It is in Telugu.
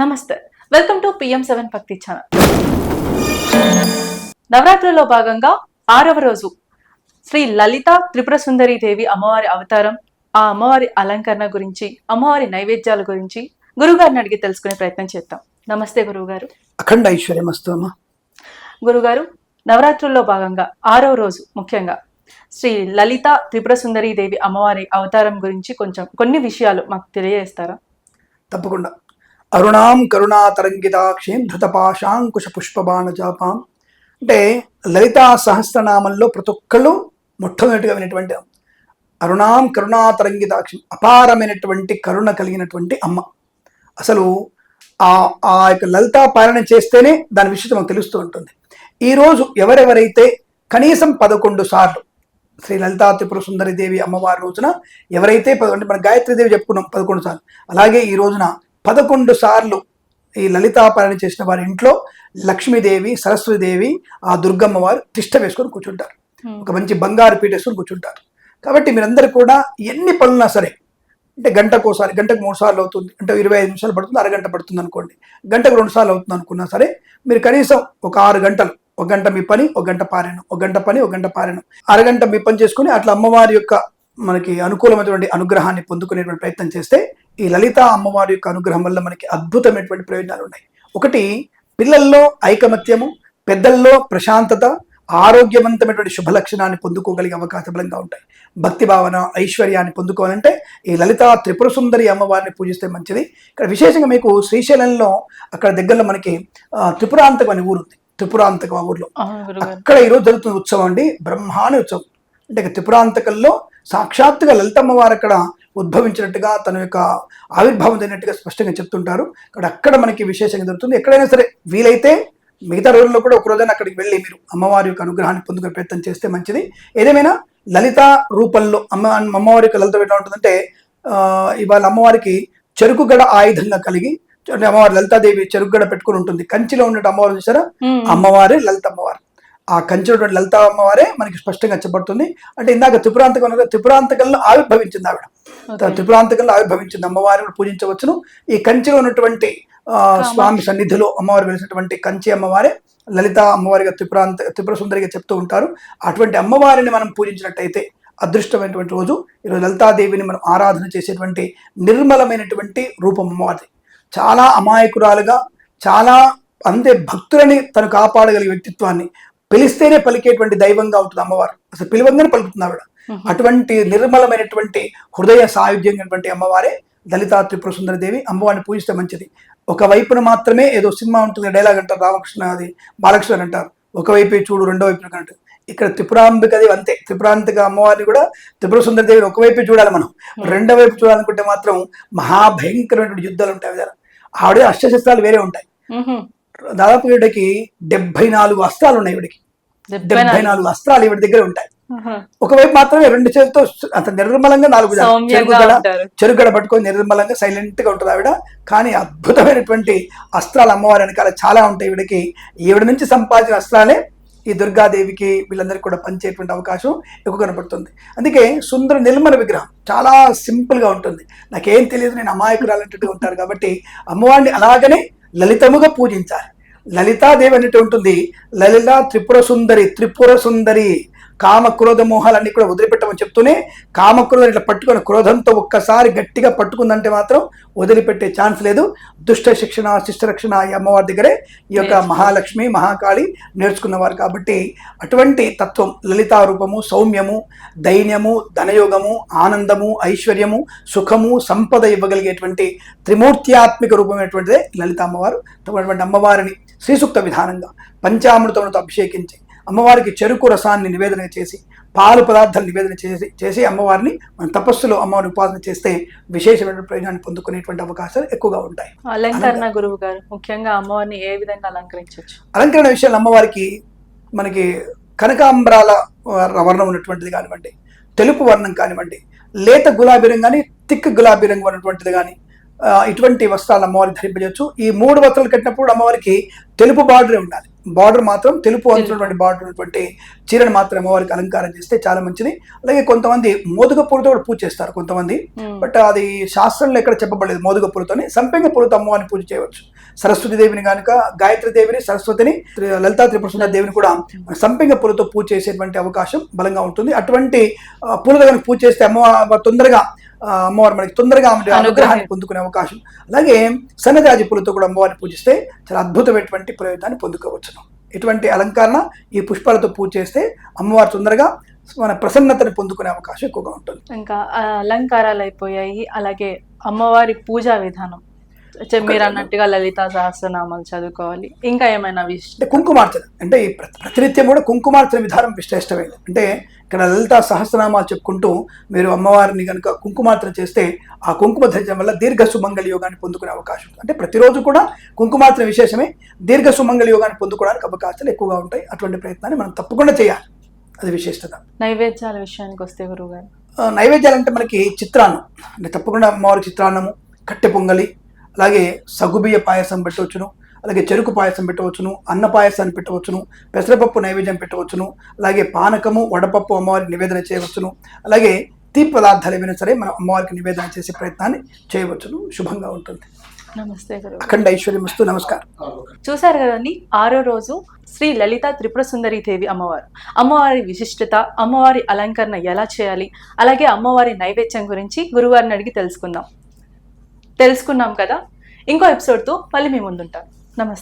నమస్తే. Welcome to PM seven Bhakti channel నవరాత్రిలో భాగంగా ఆరవ రోజు శ్రీ లలిత త్రిపుర సుందరి దేవి అమ్మవారి అవతారం ఆ అమ్మవారి అలంకరణ గురించి అమ్మవారి నైవేద్యాల గురించి గురుగారిని అడిగి తెలుసుకునే ప్రయత్నం చేద్దాం. నమస్తే గురువుగారు. అఖండ ఐశ్వర్యమస్తు అమ్మ. గురుగారు నవరాత్రుల్లో భాగంగా ఆరవ రోజు ముఖ్యంగా శ్రీ లలిత త్రిపుర సుందరి దేవి అమ్మవారి అవతారం గురించి కొంచెం కొన్ని విషయాలు మాకు తెలియజేస్తారా? తప్పకుండా. అరుణాం కరుణాతరంగితాక్షేం ధృతపాశాంకుశ పుష్పబాణ జాపాం అంటే లలితా సహస్రనామంలో ప్రతి ఒక్కళ్ళు మొట్టమొదటిగా వినటువంటి అరుణాం కరుణా తరంగితాక్షి అపారమైనటువంటి కరుణ కలిగినటువంటి అమ్మ. అసలు ఆ ఆ యొక్క లలితా పాలన చేస్తేనే దాని విషయం మనకు తెలుస్తూ ఉంటుంది. ఈరోజు ఎవరెవరైతే కనీసం పదకొండు సార్లు శ్రీ లలితా త్రిపుర సుందరి దేవి అమ్మవారి రోజున ఎవరైతే పదకొండు మన గాయత్రి దేవి చెప్పుకున్నాం పదకొండు సార్లు. అలాగే ఈ రోజున పదకొండు సార్లు ఈ లలితా పాలన చేసిన వారి ఇంట్లో లక్ష్మీదేవి సరస్వతిదేవి ఆ దుర్గమ్మ వారు తిష్ట వేసుకొని కూర్చుంటారు. ఒక మంచి బంగారు పీట వేసుకొని కూర్చుంటారు. కాబట్టి మీరందరూ కూడా ఎన్ని పనులున్నా సరే అంటే గంటకు ఒకసారి గంటకు మూడు సార్లు అవుతుంది అంటే ఇరవై ఐదు నిమిషాలు పడుతుంది అరగంట పడుతుంది అనుకోండి. గంటకు రెండు సార్లు అవుతుంది అనుకున్నా సరే మీరు కనీసం ఒక ఆరు గంటలు ఒక గంట మీ పని ఒక గంట పారాయణం ఒక గంట పని ఒక గంట పారాయణం అరగంట మీ పని చేసుకుని అట్లా అమ్మవారి యొక్క మనకి అనుకూలమైనటువంటి అనుగ్రహాన్ని పొందుకునేటువంటి ప్రయత్నం చేస్తే ఈ లలిత అమ్మవారి యొక్క అనుగ్రహం వల్ల మనకి అద్భుతమైనటువంటి ప్రయోజనాలు ఉన్నాయి. ఒకటి పిల్లల్లో ఐకమత్యము పెద్దల్లో ప్రశాంతత ఆరోగ్యవంతమైనటువంటి శుభ లక్షణాన్ని పొందుకోగలిగే అవకాశం బలంగా ఉంటాయి. భక్తి భావన ఐశ్వర్యాన్ని పొందుకోవాలంటే ఈ లలిత త్రిపుర సుందరి అమ్మవారిని పూజిస్తే మంచిది. ఇక్కడ విశేషంగా మీకు శ్రీశైలంలో అక్కడ దగ్గరలో మనకి త్రిపురాంతకం అనే ఊరు ఉంది త్రిపురాంతకం ఆ ఊర్లో. అక్కడ ఈరోజు జరుగుతున్న ఉత్సవం అండి బ్రహ్మాండ ఉత్సవం. అంటే త్రిపురాంతకంలో సాక్షాత్తుగా లలితమ్మ వారు అక్కడ ఉద్భవించినట్టుగా తన యొక్క ఆవిర్భావం అయినట్టుగా స్పష్టంగా చెప్తుంటారు. అక్కడ అక్కడ మనకి విశేషంగా జరుగుతుంది. ఎక్కడైనా సరే వీలైతే మిగతా రోజుల్లో కూడా ఒక రోజైనా అక్కడికి వెళ్ళి మీరు అమ్మవారి యొక్క అనుగ్రహాన్ని పొందుకునే ప్రయత్నం చేస్తే మంచిది. ఏదేమైనా లలిత రూపంలో అమ్మ అమ్మవారి యొక్క లలిత ఎట్లా ఉంటుందంటే ఇవాళ అమ్మవారికి చెరుకు గడ ఆయుధంగా కలిగి అమ్మవారి లలితాదేవి చెరుకు గడ పెట్టుకుని ఉంటుంది. కంచిలో ఉన్నట్టు అమ్మవారు చూసారా? మ్మ్. అమ్మవారే లలిత అమ్మవారు ఆ కంచినటువంటి లలిత అమ్మవారే మనకి స్పష్టంగా చెప్పబడుతుంది. అంటే ఇందాక త్రిపురాంతకం త్రిపురాంతకంలో ఆవిర్భవించింది ఆవిడ. త్రిపురాంతకంలో ఆవిర్భవించింది అమ్మవారిని పూజించవచ్చును. ఈ కంచిలో ఉన్నటువంటి ఆ, స్వామి సన్నిధిలో అమ్మవారు వెలిసినటువంటి కంచి అమ్మవారే లలిత అమ్మవారిగా త్రిపురాంత త్రిపుర సుందరిగా చెప్తూ ఉంటారు. అటువంటి అమ్మవారిని మనం పూజించినట్టయితే అదృష్టమైనటువంటి రోజు. ఈరోజు లలితాదేవిని మనం ఆరాధన చేసేటువంటి నిర్మలమైనటువంటి రూపం అమ్మవారిది. చాలా అమాయకురాలుగా చాలా అంతే భక్తులని తను కాపాడగలిగే వ్యక్తిత్వాన్ని పిలిస్తేనే పలికేటువంటి దైవంగా ఉంటుంది అమ్మవారు. అసలు పిలవంగానే పలుకుతుంది ఆవిడ. అటువంటి నిర్మలమైనటువంటి హృదయ సాయుధ్యమైనటువంటి అమ్మవారే లలితా త్రిపుర సుందరి దేవి. అమ్మవారిని పూజిస్తే మంచిది. ఒక వైపున మాత్రమే ఏదో సినిమా ఉంటుంది డైలాగ్ అంటారు రామకృష్ణ అది బాలకృష్ణ అంటారు. ఒకవైపు చూడు రెండో వైపు అంటారు ఇక్కడ త్రిపురాంబికది అంతే. త్రిపురాంతిక అమ్మవారిని కూడా త్రిపుర సుందరి దేవిని ఒకవైపు చూడాలి మనం. రెండో వైపు చూడాలనుకుంటే మాత్రం మహాభయంకరమైనటువంటి యుద్ధాలు ఉంటాయి ఆవిడ. అష్టశస్త్రాలు వేరే ఉంటాయి. దాదాపు ఈవిడకి డెబ్బై నాలుగు అస్త్రాలు ఉన్నాయి ఈవిడికి డెబ్బై నాలుగు. అస్త్రాలు ఈవిడ దగ్గర ఉంటాయి. ఒకవైపు మాత్రమే రెండు చేతితో అంత నిర్మలంగా నాలుగు ఉంటారు. చెరుగడ పట్టుకొని నిర్మలంగా సైలెంట్గా ఉంటుంది ఆవిడ కానీ అద్భుతమైనటువంటి అస్త్రాలు అమ్మవారి వెనకాల చాలా ఉంటాయి ఈవిడకి ఈవిడ నుంచి సంపాదించిన అస్త్రాలే ఈ దుర్గాదేవికి వీళ్ళందరికీ కూడా పంచేటువంటి అవకాశం ఎక్కువ కనపడుతుంది అందుకే సుందర నిర్మల విగ్రహం చాలా సింపుల్గా ఉంటుంది నాకేం తెలియదు నేను అమాయకురాలంటట్టుగా ఉంటారు కాబట్టి అమ్మవారిని అలాగనే లలితముగా పూజించాలి. లలితాదేవి అన్నట్టు ఉంటుంది లలిత త్రిపుర సుందరి త్రిపుర సుందరి. కామ క్రోధ మోహాలన్నీ కూడా వదిలిపెట్టమని చెప్తూనే కామ క్రోధం ఇట్లా పట్టుకొని క్రోధంతో ఒక్కసారి గట్టిగా పట్టుకుందంటే మాత్రం వదిలిపెట్టే ఛాన్స్ లేదు. దుష్ట శిక్షణ శిష్ట రక్షణ ఈ అమ్మవారి దగ్గరే ఈ యొక్క మహాలక్ష్మి మహాకాళి నేర్చుకున్నవారు కాబట్టి అటువంటి తత్వం లలితా రూపము సౌమ్యము దైన్యము ధనయోగము ఆనందము ఐశ్వర్యము సుఖము సంపద ఇవ్వగలిగేటువంటి త్రిమూర్త్యాత్మిక రూపమైనటువంటిదే లలిత అమ్మవారు. అటువంటి అమ్మవారిని శ్రీసూక్త విధానంగా పంచామృతములతో అభిషేకించి అమ్మవారికి చెరుకు రసాన్ని నివేదన చేసి పాలు పదార్థాలు నివేదన చేసి చేసి అమ్మవారిని మన తపస్సులో అమ్మవారిని ఉపాసన చేస్తే విశేషమైన ప్రయోజనాన్ని పొందుకునేటువంటి అవకాశాలు ఎక్కువగా ఉంటాయి. అలంకరణ గురువు గారు ముఖ్యంగా అమ్మవారిని ఏ విధంగా అలంకరించవచ్చు? అలంకరణ విషయాలు అమ్మవారికి మనకి కనకాంబరాల వర్ణం ఉన్నటువంటిది కానివ్వండి తెలుపు వర్ణం కానివ్వండి లేత గులాబీ రంగు కానీ తిక్ గులాబీ రంగు ఉన్నటువంటిది కానీ ఇటువంటి వస్త్రాలు అమ్మవారికి ధరింపజేయచ్చు ఈ మూడు వస్త్రాలు కట్టినప్పుడు అమ్మవారికి తెలుపు బార్డరే ఉండాలి. బార్డర్ మాత్రం తెలుపు అంచున్నటువంటి బార్డర్ ఉన్నటువంటి చీరను మాత్రం అమ్మవారికి అలంకారం చేస్తే చాలా మంచిది. అలాగే కొంతమంది మోదుగ పూలతో కూడా పూజ చేస్తారు కొంతమంది. బట్ అది శాస్త్రంలో ఎక్కడ చెప్పబడలేదు మోదుగ పూలతోని సంపెంగ పూలతో అమ్మవారిని పూజ చేయవచ్చు. సరస్వతి దేవిని కనుక గాయత్రి దేవిని సరస్వతిని లలితా త్రిపుర సుందరి దేవిని కూడా సంపెంగ పూలతో పూజ చేసేటువంటి అవకాశం బలంగా ఉంటుంది. అటువంటి పూలతో కనుక పూజ చేస్తే అమ్మవారు తొందరగా అమ్మవారు మనకి తొందరగా ఆమె అనుగ్రహం. అనుగ్రహాన్ని పొందుకునే అవకాశం. అలాగే సన్నజాజి పూలతో కూడా అమ్మవారిని పూజిస్తే చాలా అద్భుతమైనటువంటి ప్రయోజనాన్ని పొందుకోవచ్చును. ఇటువంటి అలంకరణ ఈ పుష్పాలతో పూజ చేస్తే అమ్మవారు తొందరగా మన ప్రసన్నతని పొందుకునే అవకాశం ఎక్కువగా ఉంటుంది. ఇంకా అలంకారాలు అయిపోయాయి. అలాగే అమ్మవారి పూజా విధానం. మీరు అన్నట్టుగా లలితా సహస్రనామాలు చదువుకోవాలి. ఇంకా ఏమైనా విషయం అంటే కుంకుమార్చన. అంటే ఈ ప్రతి ప్రతినిత్యం కూడా కుంకుమార్చన విధానం శ్రేష్టమైనది అంటే ఇక్కడ లలిత సహస్రనామాలు చెప్పుకుంటూ మీరు అమ్మవారిని కనుక కుంకుమార్చన చేస్తే ఆ కుంకుమ ధరించడం వల్ల దీర్ఘ సుమంగళ యోగాన్ని పొందుకునే అవకాశం ఉంది అంటే ప్రతిరోజు కూడా కుంకుమార్చన విశేషమే దీర్ఘ సుమంగళ యోగాన్ని పొందుకోవడానికి అవకాశాలు ఎక్కువగా ఉంటాయి. అటువంటి ప్రయత్నాన్ని మనం తప్పకుండా చేయాలి. అది విశిష్టత. నైవేద్యాల విషయానికి వస్తే గురువుగారు. ఆ, నైవేద్యాలు అంటే మనకి చిత్రాన్నం. అంటే తప్పకుండా అమ్మవారి చిత్రాన్నము కట్టె పొంగలి అలాగే సగుబియ్య పాయసం పెట్టవచ్చును అలాగే చెరుకు పాయసం పెట్టవచ్చును అన్న పాయసాన్ని పెట్టవచ్చును పెసరపప్పు నైవేద్యం పెట్టవచ్చును అలాగే పానకము వడపప్పు అమ్మవారికి నివేదన చేయవచ్చును అలాగే తీపి పదార్థాలు ఏమైనా సరే మనం అమ్మవారికి నివేదన చేసే ప్రయత్నాన్ని చేయవచ్చును. శుభంగా ఉంటుంది. నమస్తే అఖండ ఐశ్వర్యమస్తు నమస్కారం. చూశారు కదండి ఆరో రోజు శ్రీ లలిత త్రిపుర సుందరి దేవి అమ్మవారు. అమ్మవారి విశిష్టత అమ్మవారి అలంకరణ ఎలా చేయాలి అలాగే అమ్మవారి నైవేద్యం గురించి గురువారిని అడిగి తెలుసుకుందాం. తెలుసుకున్నాం కదా. ఇంకో ఎపిసోడ్తో మళ్ళీ మీ ముందుంటాం. నమస్తే.